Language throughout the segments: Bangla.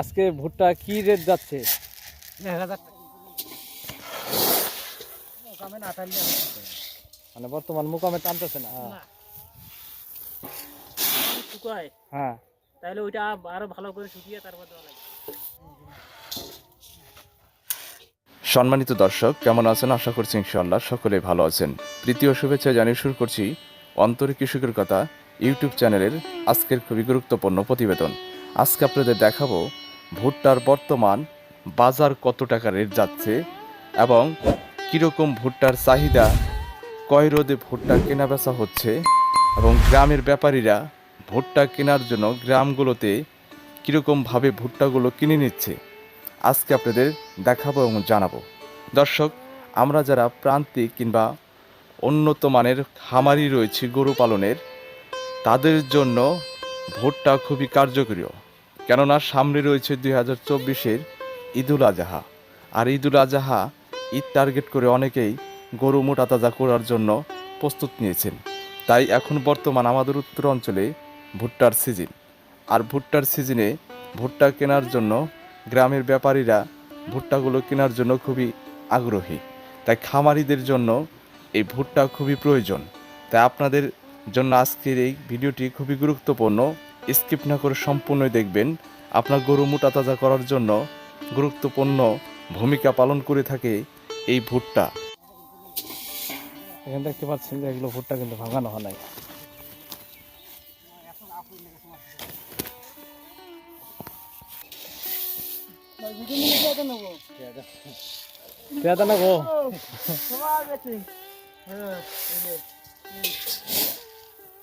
আজকে ভুট্টা কি রেট যাচ্ছে? করবে? মানে বর্তমান মুকামে টানতেছে না না। হ্যাঁ। তাহলে ওইটা আরও ভালো করে শুকিয়ে তারপর দেওয়া লাগবে। সম্মানিত দর্শক কেমন আছেন? আশা করছি ইনশাআল্লাহ সকলে ভালো আছেন। তৃতীয় শুভেচ্ছা জানিয়ে শুরু করছি অন্তরে কৃষকের কথা ইউটিউব চ্যানেলের আজকের খুবই গুরুত্বপূর্ণ প্রতিবেদন। আজকে আপনাদের দেখাবো ভুট্টার বর্তমান বাজার কত টাকা রেট যাচ্ছে এবং কীরকম ভুট্টার চাহিদা, কয় রোদে ভুট্টা কেনা বেচা হচ্ছে এবং গ্রামের ব্যাপারীরা ভুট্টা কেনার জন্য গ্রামগুলোতে কীরকমভাবে ভুট্টাগুলো কিনে নিচ্ছে, আজকে আপনাদের দেখাবো এবং জানাব। দর্শক, আমরা যারা প্রান্তিক কিংবা উন্নত মানের খামারি রয়েছে গরু পালনের, তাদের জন্য ভুট্টা খুবই কার্যকরী কেননা সামনে রয়েছে দুই হাজার চব্বিশের ঈদুল আজহা। আর ঈদুল আজহা ঈদ টার্গেট করে অনেকেই গরু মোটা তাজা করার জন্য প্রস্তুত নিয়েছেন। তাই এখন বর্তমান আমাদের উত্তর অঞ্চলে ভুট্টার সিজন। আর ভুট্টার সিজনে ভুট্টা কেনার জন্য গ্রামের ব্যাপারীরা ভুট্টাগুলো কেনার জন্য খুবই আগ্রহী। তাই খামারিদের জন্য এই ভুট্টা খুবই প্রয়োজন। তাই আপনাদের জন্য আজকের এই ভিডিওটি খুবই গুরুত্বপূর্ণ। স্কিপ না করে সম্পূর্ণই দেখবেন। আপনার গরু মোটা তাজা করার জন্য গুরুত্বপূর্ণ ভূমিকা পালন করে থাকে এই ভুট্টা। এখানে দেখতে পাচ্ছেন যে এগুলো ভুট্টা কিন্তু ভাঙানো হয় নাই। পেয়াদা না গো হ্যাঁ,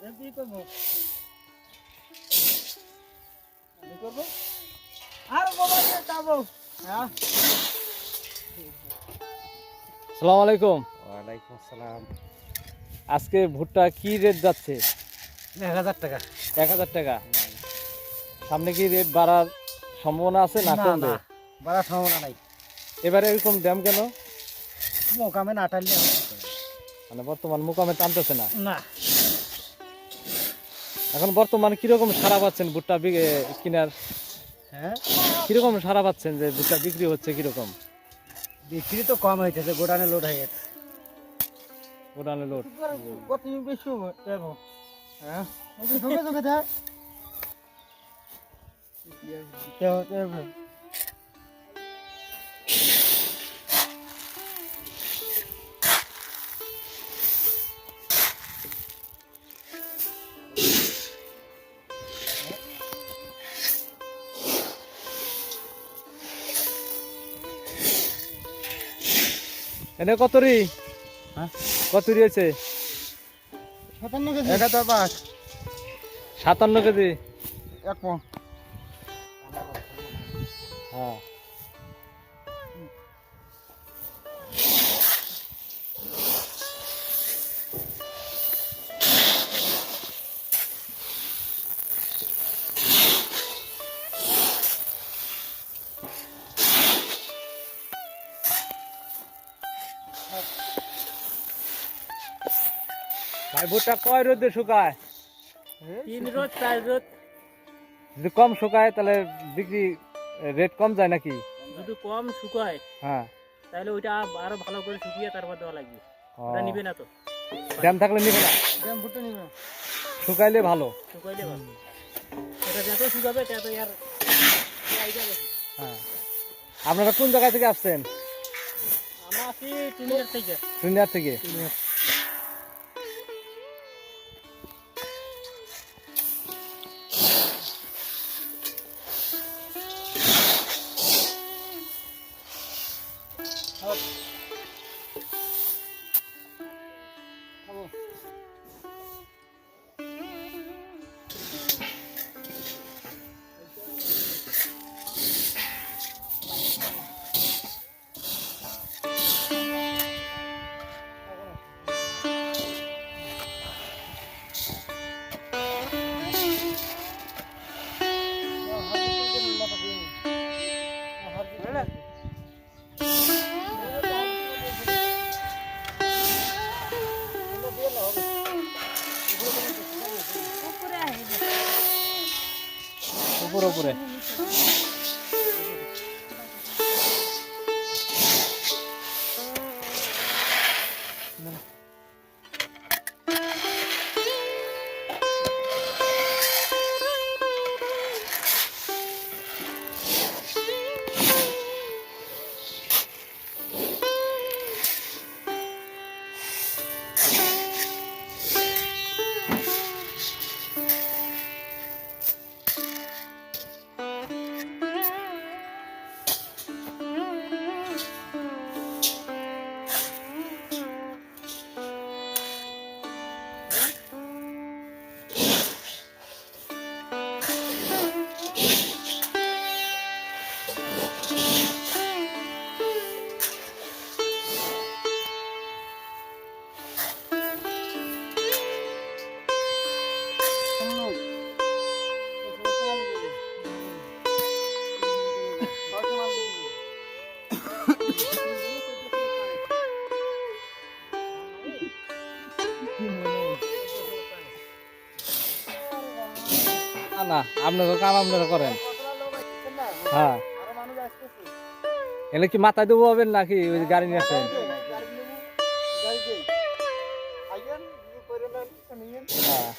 এমনি করব? আর যাব। হ্যাঁ? সালাম আলাইকুম। ওয়ালাইকুম আসসালাম। আজকে ভুট্টা কি রেট যাচ্ছে? এক হাজার টাকা। এক হাজার টাকা। সামনে কি রেট বাড়ার সম্ভাবনা আছে না কমবে? বাড়ার সম্ভাবনা নাই। এবারে এরকম দাম কেন? মোকামে না টানলে? মানে বর্তমান মোকামে টানতেছে না। না। এখন বর্তমানে কীরকম সারা পাচ্ছেন ভুট্টা কিনার? হ্যাঁ? কীরকম সারা পাচ্ছেন যে ভুট্টা বিক্রি হচ্ছে কীরকম? বিক্রি তো কম হইতেছে গোডানে লোড হয়ে গেছে। গোডানে লোড কত বেশি হ্যাঁ? সঙ্গে সঙ্গে দেয় এনে কতরি হ্যাঁ? কতরি আছে সাতান্ন কেজি। এক হাজার পাঁচ। সাতান্ন কেজি? এক হ্যাঁ। ভাই ভুট্টা কয় রোদে শুকায়? তিন রোজ চার রোজ যদি কম শুকায় তাহলে বিক্রি রেট কম যায় নাকি? যদি কম শুকায় হ্যাঁ। তাহলে ওইটা আরও ভালো করে শুকিয়ে তারপর দেওয়া লাগবে। ওটা নিবে না তো। ড্যাম থাকলে নিবে না? ড্যাম ফুটে নিবে শুকাইলে ভালো। শুকাইলে ভালো। এটা যত শুকাবে তত আর হ্যাঁ। আপনারা কোন জায়গা থেকে আসছেন? আমার আছি টুনিয়ার থেকে। টুনিয়ার থেকে? উপরে না, আপনারা কাম আপনারা করেন। হ্যাঁ। এলে কি মাথায় দেবো হবেন নাকি ওই গাড়ি নিয়ে আসেন? হ্যাঁ।